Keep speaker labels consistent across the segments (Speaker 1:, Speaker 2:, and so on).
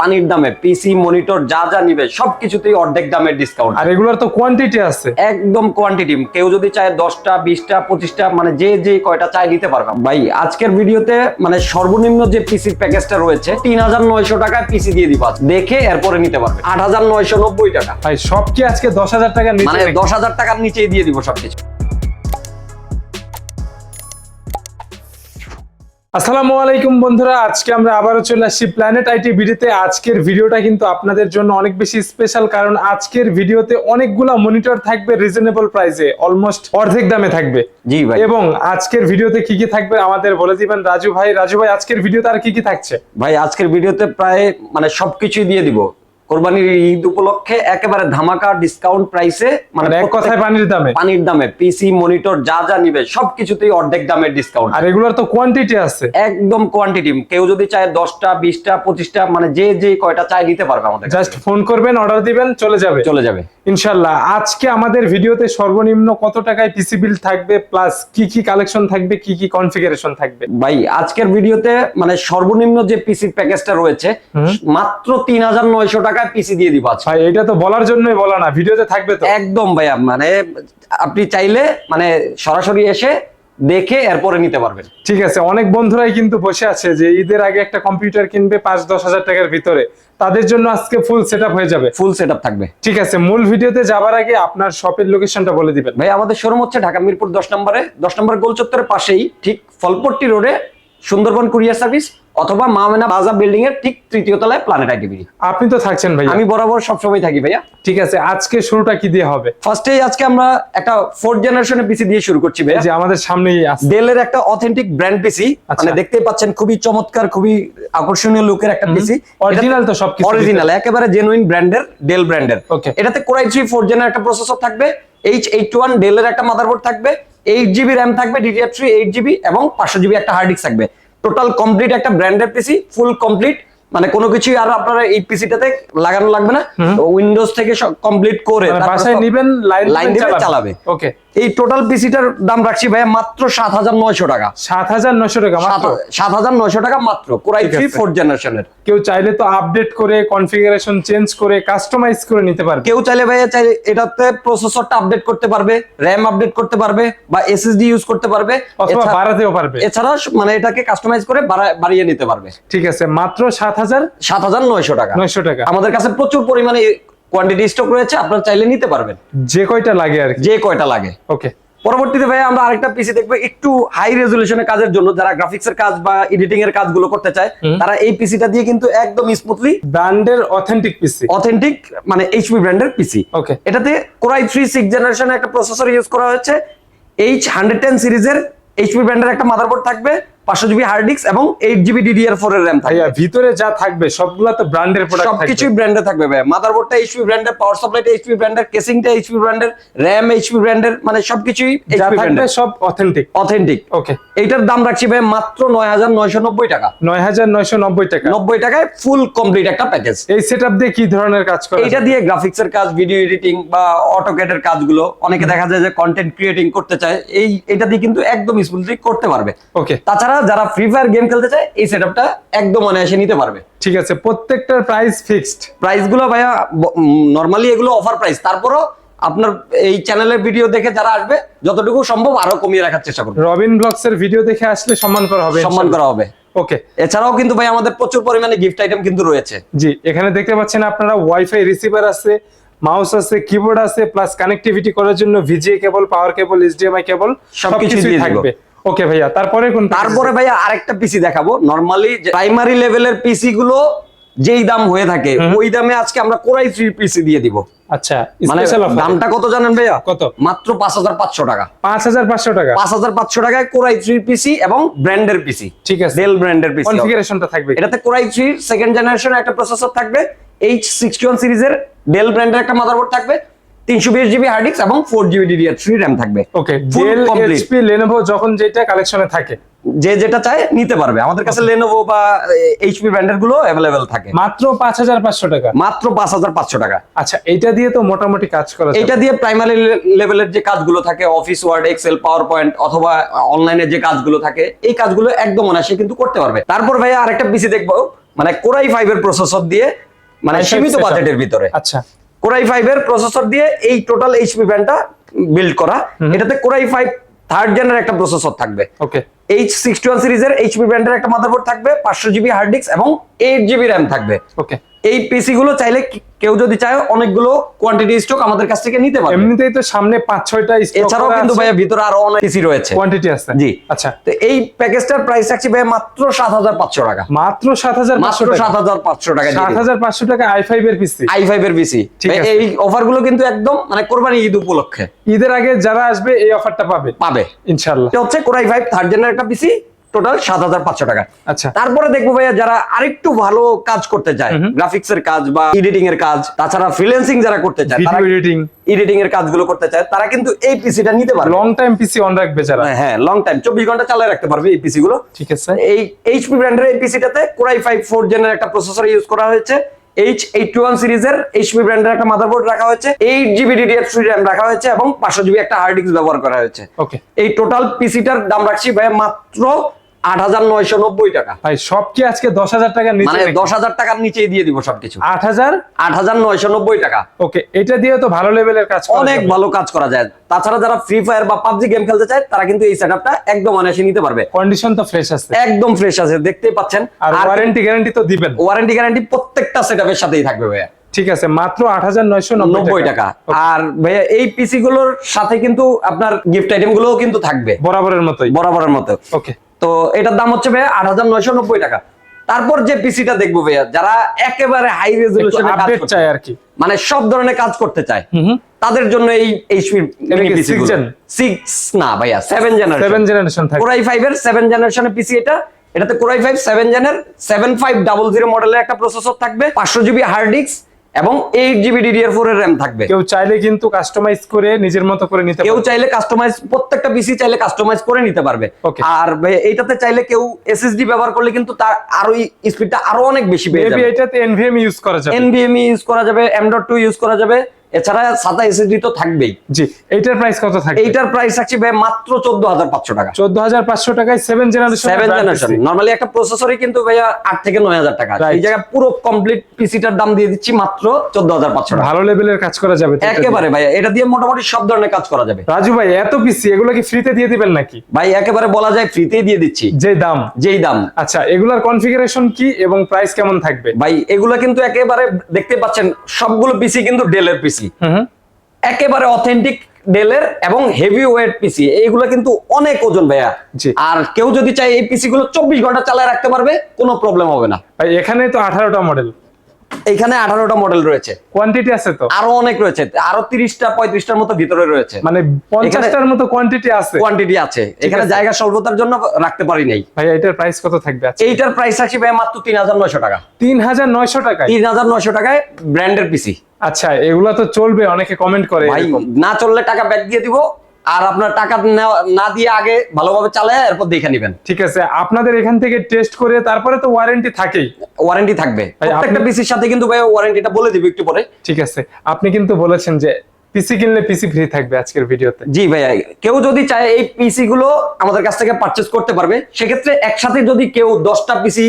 Speaker 1: পানির দামে পিসি মনিটর যা যা নিবে সবকিছুতেই অর্ধেক দামের ডিসকাউন্ট
Speaker 2: আর এগুলোর তো কোয়ান্টিটি আছে।
Speaker 1: একদম কোয়ান্টিটি কেউ যদি চায় দশটা বিশটা পঁচিশটা মানে যে যে কয়টা চাই নিতে পারবে। ভাই আজকের ভিডিওতে মানে সর্বনিম্ন যে পিসির প্যাকেজটা রয়েছে তিন হাজার নয়শো টাকায় পিসি দিয়ে দিবা দেখে এরপরে নিতে পারবে। আট হাজার নয়শো নব্বই টাকা।
Speaker 2: ভাই সব কি আজকে দশ হাজার নিচে
Speaker 1: মানে দশ হাজার টাকার নিচেই দিয়ে দিব সবকিছু।
Speaker 2: আসসালামু আলাইকুম বন্ধুরা আজকে আমরা আবারও চলে আসছি প্ল্যানেট আইটি ভিডিওতে। আজকের ভিডিওটা কিন্তু আপনাদের জন্য অনেক বেশি স্পেশাল কারণ আজকের ভিডিওতে অনেকগুলা মনিটর থাকবে রিজনেবল প্রাইসে অলমোস্ট অর্ধেক দামে থাকবে।
Speaker 1: জি ভাই।
Speaker 2: এবং আজকের ভিডিওতে কি কি থাকবে আমাদের বলে দিবেন। রাজু ভাই রাজু ভাই আজকের ভিডিওতে আর কি কি থাকছে?
Speaker 1: ভাই আজকের ভিডিওতে প্রায় মানে সবকিছুই দিয়ে দিব। কোরবানির ঈদ উপলক্ষে একেবারে ধামাকা ডিসকাউন্ট প্রাইসে
Speaker 2: মানে এক কথায় পানির দামে।
Speaker 1: পানির দামে পিসি মনিটর যা যা নিবে সবকিছুতেই অর্ধেক দামের ডিসকাউন্ট
Speaker 2: আর এগুলোর তো কোয়ান্টিটি আছে।
Speaker 1: একদম কোয়ান্টিটি কেউ যদি চায় দশটা বিশটা পঁচিশটা মানে যে যে কয়টা চাই নিতে পারবে আমাদের
Speaker 2: জাস্ট ফোন করবেন অর্ডার দিবেন চলে যাবে।
Speaker 1: চলে যাবে।
Speaker 2: ইনশাল্লাহ। আজকে আমাদের ভিডিওতে সর্বনিম্ন কত টাকায় পিসি বিল থাকবে প্লাস কি কি কালেকশন থাকবে কি কি কনফিগারেশন থাকবে?
Speaker 1: ভাই আজকের ভিডিওতে মানে সর্বনিম্ন যে পিসি প্যাকেজটা রয়েছে মাত্র তিন হাজার নয়শো টাকায় পিসি দিয়ে দিব
Speaker 2: ভাই এটা তো বলার জন্যই বলা না ভিডিওতে থাকবে তো।
Speaker 1: একদম ভাইয়া মানে আপনি চাইলে মানে সরাসরি এসে দেখে এরপরে নিতে পারবেন।
Speaker 2: ঠিক আছে অনেক বন্ধুরাই কিন্তু বসে আছে যে ঈদের আগে একটা কম্পিউটার কিনবে পাঁচ দশ হাজার টাকার ভিতরে। তাদের জন্য আজকে ফুল সেট হয়ে যাবে।
Speaker 1: ফুল সেট থাকবে।
Speaker 2: ঠিক আছে মূল ভিডিওতে যাবার আগে আপনার শপের লোকেশনটা বলে দিবেন।
Speaker 1: ভাই আমাদের শোরুম হচ্ছে ঢাকা মিরপুর দশ নম্বরে। দশ নম্বর গোল চত্বরের পাশেই ঠিক ফলপট্টি রোডে সুন্দরবন কুরিয়ার সার্ভিস অথবা মামেনা বাজা বিল্ডিং এর ঠিক তৃতীয় তলায় প্ল্যানেট আইটিভি
Speaker 2: আপনি তো থাকছেন ভাই
Speaker 1: আমি বরাবর সবসময় থাকি ভাইয়া।
Speaker 2: ঠিক আছে আজকে শুরুটা কি দিয়ে হবে?
Speaker 1: ফার্স্টে আজকে আমরা একটা ফোর্থ জেনারেশনের পিসি দিয়ে শুরু করছি ভাইয়া।
Speaker 2: যে আমাদের সামনেই আছে।
Speaker 1: ডেলের একটা অথেন্টিক ব্র্যান্ড পিসি। মানে দেখতেই পাচ্ছেন খুবই চমৎকার খুবই আকর্ষণীয় লুকের একটা পিসি
Speaker 2: অরিজিনাল তো সবকিছু
Speaker 1: অরিজিনাল একেবারে জেনুইন ব্র্যান্ডের ডেল ব্র্যান্ডের
Speaker 2: ওকে
Speaker 1: এটাতে কোরাই থ্রি ফোর জেনের একটা প্রসেসর থাকবে এইচ এইট ওয়ান ডেলের একটা মাদারবোর্ড থাকবে এইট জিবি র্যাম থাকবে ডিডিআর থ্রি এইট জিবি এবং পাঁচশো জিবি একটা হার্ড ডিস্ক থাকবে। টোটাল কমপ্লিট একটা ব্র্যান্ডেড পিসি ফুল কমপ্লিট মানে কোনো কিছু আর আপনারা এই পিসিটাতে লাগানো লাগবে না। উইন্ডোজ থেকে সব কমপ্লিট করে
Speaker 2: মানে বাসায় নেবেন লাইন
Speaker 1: লাইন চালাবে।
Speaker 2: ওকে
Speaker 1: এই টোটাল পিসিটার দাম রাখছি ভাইয়া মাত্র সাত হাজার নয়শো টাকা।
Speaker 2: সাত হাজার নশো টাকা
Speaker 1: সাত হাজার নয়শো টাকা মাত্র কোরাই থ্রি। ফোর্থ জেনারেশনের
Speaker 2: কেউ চাইলে তো আপডেট করে কনফিগারেশন চেঞ্জ করে কাস্টমাইজ করে নিতে পারবে।
Speaker 1: কেউ চাইলে ভাইয়া চাইলে এটাতে প্রসেসরটা আপডেট করতে পারবে র্যাম আপডেট করতে পারবে বা এসএসডি ইউজ করতে পারবে
Speaker 2: অথবা বাড়াতেও পারবে।
Speaker 1: এছাড়া মানে এটাকে কাস্টমাইজ করে বাড়িয়ে নিতে পারবে।
Speaker 2: ঠিক আছে মাত্র সাত হাজার
Speaker 1: সাত হাজার নয়শো টাকা।
Speaker 2: নয়শো টাকা।
Speaker 1: আমাদের কাছে প্রচুর পরিমাণে কোয়ান্টিটি স্টক রয়েছে আপনারা চাইলে নিতে পারবেন।
Speaker 2: যে কয়টা লাগে আর
Speaker 1: যে কয়টা লাগে।
Speaker 2: ওকে
Speaker 1: পরবর্তীতে ভাই আমরা আরেকটা পিসি দেখব একটু হাই রেজলিউশনের কাজের জন্য যারা গ্রাফিক্স এর কাজ বা এডিটিং এর কাজগুলো করতে চায় তারা এই পিসিটা দিয়ে কিন্তু একদম স্মুথলি
Speaker 2: ব্র্যান্ডের অথেন্টিক পিসি
Speaker 1: অথেন্টিক মানে এইচপি ব্র্যান্ডের পিসি
Speaker 2: ওকে
Speaker 1: এটাতে কোরাই থ্রি সিক্স জেনারেশনের একটা প্রসেসর ইউজ করা হয়েছে এইচ হান্ড্রেড টেন সিরিজের এইচপি ব্র্যান্ডের একটা মাদারবোর্ড থাকবে পাঁচশো জিবি হার্ড ডিস্ক এবং এইট জিবি ডিডিআর ফোর এর র্যাম
Speaker 2: ভাইয়া ভিতরে যা থাকবে সবগুলা তো ব্র্যান্ডের প্রোডাক্ট থাকবে।
Speaker 1: সবকিছুই ব্র্যান্ডে থাকবে ভাই মাদারবোর্ডটা এইচপি ব্র্যান্ডের পাওয়ার সাপ্লাইটা এইচপি ব্র্যান্ডের কেসিংটা এইচপি ব্র্যান্ডের র্যাম এইচপি ব্র্যান্ডের মানে সবকিছুই এইচপি ব্র্যান্ডের
Speaker 2: সব অথেন্টিক
Speaker 1: অথেন্টিক
Speaker 2: ওকে
Speaker 1: এইটার দাম রাখছি ভাই মাত্র নয় হাজার নয়শো নব্বই টাকা।
Speaker 2: নয় হাজার নয়শো নব্বই টাকা।
Speaker 1: নব্বই টাকায় ফুল কমপ্লিট একটা প্যাকেজ
Speaker 2: এই সেট দিয়ে কি ধরনের কাজ করে
Speaker 1: এইটা দিয়ে গ্রাফিক্স এর কাজ ভিডিও এডিটিং বা অটোকেটের কাজগুলো অনেকে দেখা যায় যে কন্টেন্ট ক্রিয়েটিং করতে চায় এই এটা দিয়ে কিন্তু একদম স্মুথলি করতে পারবে।
Speaker 2: ওকে
Speaker 1: তাছাড়া যারা ফ্রি ফায়ার গেম খেলতে চায় এই সেটআপটা একদম অনায়াসে নিতে পারবে।
Speaker 2: ঠিক আছে প্রত্যেকটার প্রাইস ফিক্সড
Speaker 1: প্রাইসগুলো ভাইয়া নরমালি এগুলো অফার প্রাইস তারপরও আপনার এই চ্যানেলের ভিডিও দেখে যারা আসবে যতটুকু সম্ভব আরও কমিয়ে রাখার চেষ্টা করবে।
Speaker 2: রবিন ব্লগস এর ভিডিও দেখে আসলে সম্মান করা হবে
Speaker 1: সম্মান করা হবে।
Speaker 2: ওকে
Speaker 1: এছাড়াও কিন্তু ভাই আমাদের প্রচুর পরিমাণে গিফট আইটেম কিন্তু রয়েছে।
Speaker 2: জি এখানে দেখতে পাচ্ছেন আপনারা ওয়াইফাই রিসিভার আছে মাউস আছে কিবোর্ড আছে প্লাস কানেক্টিভিটি করার জন্য ভিজিএ কেবল পাওয়ার কেবল এইচডিএমআই কেবল
Speaker 1: সবকিছু
Speaker 2: থাকবে। ওকে ভাইয়া তারপরে কোন
Speaker 1: তারপরে ভাইয়া আরেকটা পিসি দেখাবো। নর্মালি প্রাইমারি লেভেলের পিসি গুলো যেই দাম হয়ে থাকে ওই দামে আজকে আমরা কোরাই থ্রি পিসি দিয়ে দিব।
Speaker 2: আচ্ছা
Speaker 1: মানে দামটা কত জানেন ভাইয়া?
Speaker 2: কত?
Speaker 1: মাত্র পাঁচ হাজার পাঁচশো টাকা।
Speaker 2: পাঁচ হাজার পাঁচশো টাকা?
Speaker 1: পাঁচ হাজার পাঁচশো টাকায় কোরাই থ্রি পিসি এবং ব্র্যান্ডের পিসি
Speaker 2: ঠিক আছে।
Speaker 1: ডেল ব্র্যান্ডের পিসি
Speaker 2: কনফিগারেশনটা থাকবে।
Speaker 1: এটাতে কোরাই থ্রি সেকেন্ড জেনারেশনের একটা প্রসেসর থাকবে এইচ সিক্সটি ওয়ান সিরিজের ডেল ব্র্যান্ডের একটা মাদারবোর্ড থাকবে তিনশো বিশ জিবি হার্ড ডিস্ক এবং four GB DDR three RAM থাকবে
Speaker 2: ওকে ডেল এইচপি লেনোভো যখন যেটা কালেকশনে থাকে।
Speaker 1: যে যেটা চায় নিতে পারবে। আমাদের কাছে লেনোভো বা এইচপি ব্র্যান্ডেরগুলো অ্যাভেলেবেল থাকে।
Speaker 2: মাত্র পাঁচ হাজার পাঁচশো টাকা।
Speaker 1: মাত্র পাঁচ হাজার পাঁচশো টাকা।
Speaker 2: আচ্ছা এইটা দিয়ে তো মোটামুটি কাজ করা।
Speaker 1: এটা দিয়ে প্রাইমারি লেভেলের যে কাজগুলো থাকে office Word Excel PowerPoint অথবা অনলাইনে যে কাজগুলো থাকে এই কাজগুলো একদম অনায়াসে কিন্তু করতে পারবে। তারপর ভাইয়া আরেকটা পিসি দেখব মানে কোরাই ফাইভ এর প্রসেসর দিয়ে মানে সীমিত বাজেটের ভিতরে।
Speaker 2: আচ্ছা।
Speaker 1: কোরাই ফাইভ এর প্রসেসর দিয়ে এই টোটাল এইচপি ফ্যানটা বিল্ড করা। এটাতে কোরাই ফাইভ থার্ড জেনের একটা প্রসেসর থাকবে।
Speaker 2: ওকে
Speaker 1: এইচ সিক্সটি ওয়ান সিরিজের এইচপি ব্র্যান্ডের একটা মাদারবোর্ড থাকবে পাঁচশো জিবি হার্ড ডিস্ক এবং এইট জিবি র্যাম থাকবে।
Speaker 2: ওকে
Speaker 1: এই পিসি গুলো চাইলে কেউ যদি চায় অনেকগুলো কোয়ান্টিটি স্টক আমাদের কাছ থেকে নিতে পারবে।
Speaker 2: এমনিতেই তো সামনে পাঁচ ছয়টা
Speaker 1: এছাড়াও কিন্তু ভাইয়া ভিতরে আরও অনেক পিসি রয়েছে।
Speaker 2: কোয়ান্টিটি আছে।
Speaker 1: জি।
Speaker 2: আচ্ছা।
Speaker 1: তো এই প্যাকেজটার প্রাইস থাকছে ভাইয়া মাত্র সাত হাজার পাঁচশো টাকা।
Speaker 2: মাত্র সাত হাজার
Speaker 1: মাত্র সাত হাজার পাঁচশো টাকা
Speaker 2: সাত হাজার পাঁচশো টাকা আই ফাইভ এর পিসি
Speaker 1: আই ফাইভ এর পিসি
Speaker 2: ঠিক আছে।
Speaker 1: এই অফারগুলো কিন্তু একদম মানে কোরবানি ঈদ উপলক্ষে।
Speaker 2: ঈদের আগে যারা আসবে এই অফারটা পাবে।
Speaker 1: পাবে।
Speaker 2: ইনশাল্লাহ
Speaker 1: হচ্ছে কোরাই ফাইভ থার্ড জেনের একটা পিসি টোটাল সাত হাজার পাঁচশো টাকা।
Speaker 2: আচ্ছা।
Speaker 1: তারপরে দেখব ভাইয়া যারা আরেকটু ভালো কাজ করতে চায় গ্রাফিক্স এর কাজ বা এডিটিং এর কাজ তাছাড়া ফ্রিল্যান্সিং যারা করতে চায়
Speaker 2: এডিটিং
Speaker 1: এডিটিং এর কাজগুলো করতে চায় তারা কিন্তু এই পিসিটা নিতে পারবে।
Speaker 2: লং টাইম পিসি অন রাখবে যারা।
Speaker 1: হ্যাঁ লং টাইম চব্বিশ ঘণ্টা চালিয়ে রাখতে পারবে এই পিসি গুলো
Speaker 2: ঠিক আছে।
Speaker 1: এই এইচপি ব্র্যান্ডের এই পিসিটাতে কোরাই ফাইভ ফোর জেনের একটা প্রসেসর ইউজ করা হয়েছে। এইচ এইট ওয়ান সিরিজের এইচপি ব্র্যান্ডের একটা মাদারবোর্ড রাখা হয়েছে। এইট জিবি ডিডিএফ র্যাম রাখা হয়েছে এবং পাঁচশো জিবি একটা হার্ড ডিস্ক ব্যবহার করা হয়েছে।
Speaker 2: ওকে
Speaker 1: এই টোটাল পিসিটার দাম রাখছি ভাই মাত্র আট হাজার নয়শো নব্বই টাকা।
Speaker 2: ভাই সব কি আজকে দশ হাজার টাকার নিচে
Speaker 1: মানে দশ হাজার টাকার নিচেই দিয়ে দিব সবকিছু।
Speaker 2: আট হাজার?
Speaker 1: আট হাজার নয়শো নব্বই টাকা।
Speaker 2: ওকে এটা দিয়ে তো ভালো লেভেলের কাজ করা
Speaker 1: অনেক ভালো কাজ করা যায়। তাছাড়া যারা ফ্রি ফায়ার বা পাবজি গেম খেলতে চায় তারা কিন্তু এই সেটআপটা একদম অনায়াসে নিতে পারবে।
Speaker 2: কন্ডিশন তো ফ্রেশ আছে।
Speaker 1: একদম ফ্রেশ আছে দেখতেই পাচ্ছেন।
Speaker 2: আর ওয়ারেন্টি গ্যারান্টি তো দিবেন।
Speaker 1: ওয়ারেন্টি গ্যারান্টি প্রত্যেকটা সেটআপের সাথেই থাকবে ভাইয়া।
Speaker 2: ঠিক আছে মাত্র আট হাজার নয়শো
Speaker 1: নব্বই টাকা। আর ভাইয়া এই পিসি গুলোর সাথে কিন্তু আপনার গিফট আইটেম গুলোও কিন্তু থাকবে।
Speaker 2: বরাবরের মতোই।
Speaker 1: বরাবরের মতো।
Speaker 2: ওকে।
Speaker 1: তো এটার দাম হচ্ছে ভাইয়া আট হাজার নয়শো নব্বই টাকা। তারপর যে পিসিটা দেখব ভাইয়া যারা একেবারে হাই রেজলিউশনে কাজ করতে
Speaker 2: চাই আর কি।
Speaker 1: মানে সব ধরনের কাজ করতে চায় তাদের জন্য এই এইচপি? সিক্স না ভাইয়া সেভেন জেনারেশন
Speaker 2: সেভেন জেনারেশন থাকে
Speaker 1: কোরাই ফাইভ এর সেভেন জেনারেশনের পিসি এটা। এটাতে কোরাই ফাইভ সেভেন জেনের সেভেন ফাইভ ডাবল জিরো মডেলের একটা প্রসেসর থাকবে পাঁচশো জিবি হার্ড ডিস্ক এবং এইট জিবি ডিডিআর ফোর এর র্যাম থাকবে।
Speaker 2: কেউ চাইলে কিন্তু কাস্টমাইজ করে নিজের মতো করে নিতে
Speaker 1: কেউ চাইলে কাস্টমাইজ প্রত্যেকটা পিসি চাইলে কাস্টমাইজ করে নিতে পারবে। আর এইটাতে চাইলে কেউ এসএসডি ব্যবহার করলে কিন্তু তার আরও স্পিডটা আরও অনেক বেশি পেয়ে যাবে।
Speaker 2: এটাতে এনভিএম ইউজ করা যাবে।
Speaker 1: এনভিএমই ইউজ করা যাবে এম ডট টু ইউজ করা যাবে। এছাড়া সাদা এসএসডি তো থাকবেই।
Speaker 2: জি এইটার প্রাইস কত থাকে
Speaker 1: এইটার প্রাইস থাকছে ভাই মাত্র চোদ্দ হাজার পাঁচশো টাকা।
Speaker 2: চোদ্দ হাজার পাঁচশো টাকায় seven generation
Speaker 1: seven generation normally একটা প্রসেসরই কিন্তু ভাইয়া আট থেকে নয় হাজার টাকা। এই জায়গায় পুরো কমপ্লিট পিসিটার দাম দিয়ে দিচ্ছি মাত্র চোদ্দ হাজার পাঁচশো টাকা।
Speaker 2: ভালো লেভেলের কাজ করা যাবে।
Speaker 1: একেবারে ভাইয়া এটা দিয়ে মোটামুটি সব ধরনের কাজ করা যাবে।
Speaker 2: রাজু ভাই এত পিসি এগুলো কি ফ্রিতে দিয়ে দিবেন নাকি?
Speaker 1: ভাই একেবারে বলা যায় ফ্রিতেই দিয়ে দিচ্ছি।
Speaker 2: যে দাম?
Speaker 1: যেই দাম।
Speaker 2: আচ্ছা এগুলার কনফিগারেশন কি এবং প্রাইস কেমন থাকবে?
Speaker 1: ভাই এগুলো কিন্তু একেবারে দেখতে পাচ্ছেন সবগুলো পিসি কিন্তু ডেলের পিসি
Speaker 2: হুম।
Speaker 1: একেবারে অথেন্টিক ডেলের এবং হেভি ওয়েট পিসি এইগুলো কিন্তু অনেক ওজন ভাইয়া। আর কেউ যদি চায় এই পিসি গুলো চব্বিশ ঘণ্টা চালায় রাখতে পারবে কোনো প্রবলেম হবে না।
Speaker 2: এখানে তো আঠারোটা মডেল
Speaker 1: এখানে আঠারোটা মডেল রয়েছে।
Speaker 2: কোয়ান্টিটি আছে তো?
Speaker 1: আরও অনেক রয়েছে। আরও তিরিশটা পঁয়ত্রিশটার মতো ভিতরে রয়েছে।
Speaker 2: মানে পঞ্চাশটার মতো কোয়ান্টিটি আছে।
Speaker 1: কোয়ান্টিটি আছে। এখানে জায়গা স্বল্পতার জন্য রাখতে পারি নাই।
Speaker 2: ভাই এটার প্রাইস কত থাকবে
Speaker 1: এইটার প্রাইস আছে ভাই মাত্র তিন হাজার নয়শো টাকা।
Speaker 2: তিন হাজার নয়শো টাকা
Speaker 1: তিন হাজার নয়শো টাকায় ব্র্যান্ডের পিসি
Speaker 2: আচ্ছা এগুলা তো চলবে অনেকে কমেন্ট করে
Speaker 1: ভাই না চললে টাকা ব্যাক দিয়ে দিব আর আপনার টাকা না দিয়ে আগে ভালোভাবে চালায় এরপর দেখে নেবেন।
Speaker 2: ঠিক আছে আপনাদের এখান থেকে টেস্ট করে তারপরে তো ওয়ারেন্টি থাকেই।
Speaker 1: ওয়ারেন্টি থাকবে। প্রত্যেকটা বিসির সাথে কিন্তু ভাই ওয়ারেন্টিটা বলে দিব একটু পরে।
Speaker 2: ঠিক আছে আপনি কিন্তু বলেছেন যে পিসি কিনলে পিসি ফ্রি থাকবে আজকের ভিডিওতে।
Speaker 1: জি ভাইয়া কেউ যদি চায় এই পিসি গুলো আমাদের কাছ থেকে পারচেস করতে পারবে সেক্ষেত্রে একসাথে যদি কেউ দশটা পিসি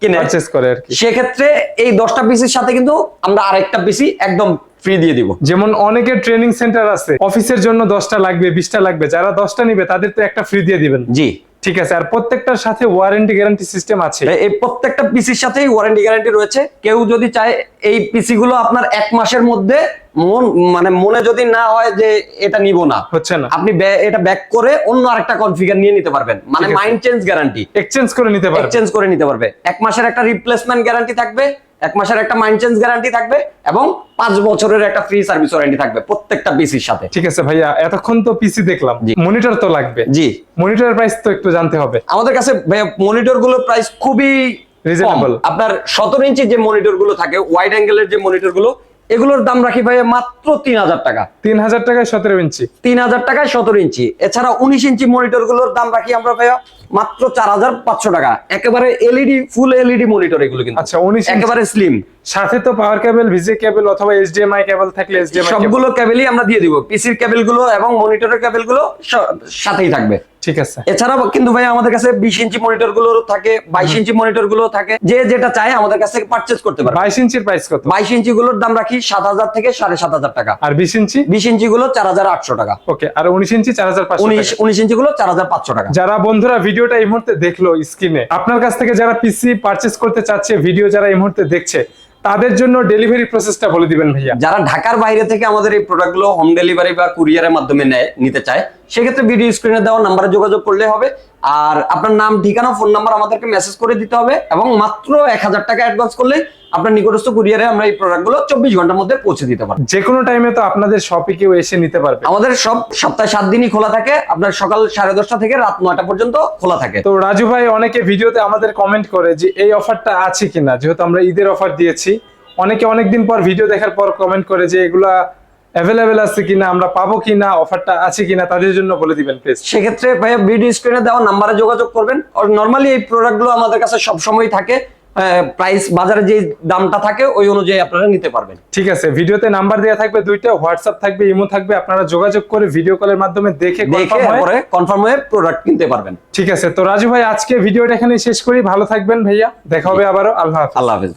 Speaker 1: কিনে
Speaker 2: পারচেস করে আর কি।
Speaker 1: সেক্ষেত্রে এই দশটা পিসির সাথে কিন্তু আমরা আরেকটা পিসি একদম ফ্রি দিয়ে দিব।
Speaker 2: যেমন অনেকের ট্রেনিং সেন্টার আছে অফিসের জন্য দশটা লাগবে বিশটা লাগবে যারা দশটা নিবে তাদের তো একটা ফ্রি দিয়ে দিবেন।
Speaker 1: জি।
Speaker 2: ঠিক আছে আর প্রত্যেকটার সাথে ওয়ারেন্টি গ্যারান্টি সিস্টেম আছে।
Speaker 1: এই প্রত্যেকটা পিসির সাথেই ওয়ারেন্টি গ্যারান্টি রয়েছে। কেউ যদি চায় এই পিসি গুলো আপনার এক মাসের মধ্যে মন মানে মনে যদি না হয় যে এটা নিব না
Speaker 2: হচ্ছে না।
Speaker 1: আপনি এটা ব্যাক করে অন্য আরেকটা কনফিগার নিয়ে নিতে পারবেন। মানে মাইন্ড চেঞ্জ গ্যারান্টি
Speaker 2: এক্সচেঞ্জ করে নিতে পারবে
Speaker 1: এক্সচেঞ্জ করে নিতে পারবে। এক মাসের একটা রিপ্লেসমেন্ট গ্যারান্টি থাকবে। এক মাসের একটা মাইন্ড চেঞ্জ গ্যারান্টি থাকবে এবং পাঁচ বছরের একটা ফ্রি সার্ভিস ওয়ারেন্টি থাকবে প্রত্যেকটা পিসির সাথে।
Speaker 2: ঠিক আছে ভাইয়া এতক্ষণ তো পিসি দেখলাম। মনিটর তো লাগবে।
Speaker 1: জি।
Speaker 2: মনিটরের প্রাইস তো একটু জানতে হবে।
Speaker 1: আমাদের কাছে মনিটরগুলোর প্রাইস খুবই রিজনেবল আপনার সতেরো ইঞ্চি যে মনিটরগুলো থাকে ওয়াইড অ্যাঙ্গেলের যে মনিটরগুলো এগুলোর দাম রাখি ভাই মাত্র তিন হাজার টাকা।
Speaker 2: তিন হাজার টাকায় সতেরো ইঞ্চি।
Speaker 1: তিন হাজার টাকায় সতেরো ইঞ্চি। এছাড়া উনিশ ইঞ্চি মনিটরগুলোর দাম রাখি আমরা ভাইয়া মাত্র চার হাজার পাঁচশো টাকা। একেবারে এলইডি ফুল এলইডি মনিটর এগুলো কিন্তু।
Speaker 2: আচ্ছা উনিশ
Speaker 1: একেবারে স্লিম
Speaker 2: সাথে তো পাওয়ার কেবল ভিজে কেবল অথবা এইচডিএমআই কেবল থাকলে এইচডিএমআই
Speaker 1: সবগুলো কেবলই আমরা দিয়ে দিব। পিসির কেবলগুলো এবং মনিটরের কেবলগুলো সাথেই থাকবে।
Speaker 2: ঠিক আছে।
Speaker 1: এছাড়াও কিন্তু ভাই আমাদের কাছে বিশ ইঞ্চি মনিটরগুলো থাকে বাইশ ইঞ্চি মনিটরগুলো থাকে। যে যেটা চায় আমাদের কাছ থেকে পারচেস করতে পারে
Speaker 2: বাইশ ইঞ্চির প্রাইস কত?
Speaker 1: বাইশ ইঞ্চি গুলোর দাম রাখি সাত হাজার থেকে সাড়ে সাত হাজার টাকা।
Speaker 2: আর বিশ ইঞ্চি?
Speaker 1: বিশ ইঞ্চি গুলো চার হাজার আটশো টাকা।
Speaker 2: ওকে আর উনিশ ইঞ্চি চার হাজার পাঁচশো
Speaker 1: উনিশ উনিশ ইঞ্চি গুলো চার হাজার পাঁচশো টাকা।
Speaker 2: যারা বন্ধুরা ভিডিওটা এই মুহূর্তে দেখল স্ক্রিনে আপনার কাছ থেকে যারা পিসি পারচেস করতে চাচ্ছে ভিডিও যারা এই মুহূর্তে দেখছে তাদের জন্য ডেলিভারি প্রসেসটা বলে দিবেন ভাইয়া।
Speaker 1: যারা ঢাকার বাইরে থেকে আমাদের এই প্রোডাক্টগুলো হোম ডেলিভারি বা কুরিয়ারের মাধ্যমে নেয়, নিতে চায় সেক্ষেত্রে ভিডিও স্ক্রিনে দেওয়া নাম্বারে যোগাযোগ করলে হবে। আর আপনার নাম ঠিকানা ফোন নাম্বার আমাদেরকে মেসেজ করে দিতে হবে এবং মাত্র এক হাজার টাকা অ্যাডভান্স করলে আপনার নিকটস্থ কুরিয়ারে আমরা এই প্রোডাক্টগুলো চব্বিশ ঘণ্টার মধ্যে পৌঁছে দিতে পারব।
Speaker 2: যে কোনো টাইমে তো আপনাদের শপে কেউ এসে নিতে পারবে।
Speaker 1: আমাদের সব সপ্তাহে সাত দিনই খোলা থাকে। আপনার সকাল সাড়ে দশটা থেকে রাত নয়টা পর্যন্ত খোলা থাকে।
Speaker 2: তো রাজু ভাই অনেকে ভিডিওতে আমাদের কমেন্ট করে যে এই অফারটা আছে কিনা যেহেতু আমরা ঈদের অফার দিয়েছি। অনেকে অনেকদিন পর ভিডিও দেখার পর কমেন্ট করে যে এগুলা অ্যাভেলেবেল আছে কিনা আমরা পাবো কিনা অফারটা আছে কিনা তাদের জন্য বলে দিবেন প্লিজ
Speaker 1: সেক্ষেত্রে ভাইয়া ভিডিও স্ক্রিনে দেওয়া নাম্বারে যোগাযোগ করবেন। আর নর্মালি এই প্রোডাক্টগুলো আমাদের কাছে সব সবসময় থাকে প্রাইস বাজারে যে দামটা থাকে ওই অনুযায়ী আপনারা নিতে পারবেন।
Speaker 2: ঠিক আছে ভিডিওতে নাম্বার দেওয়া থাকবে দুইটা হোয়াটসঅ্যাপ থাকবে ইমো থাকবে আপনারা যোগাযোগ করে ভিডিও কলের মাধ্যমে দেখে
Speaker 1: দেখে
Speaker 2: confirm
Speaker 1: পরে কনফার্ম হয়ে প্রোডাক্ট কিনতে পারবেন।
Speaker 2: ঠিক আছে তো রাজু ভাই আজকে ভিডিওটা এখানে শেষ করি ভালো থাকবেন ভাইয়া দেখা হবে আবারও আল্লাহ হাফেজ।
Speaker 1: আল্লাহ হাফেজ।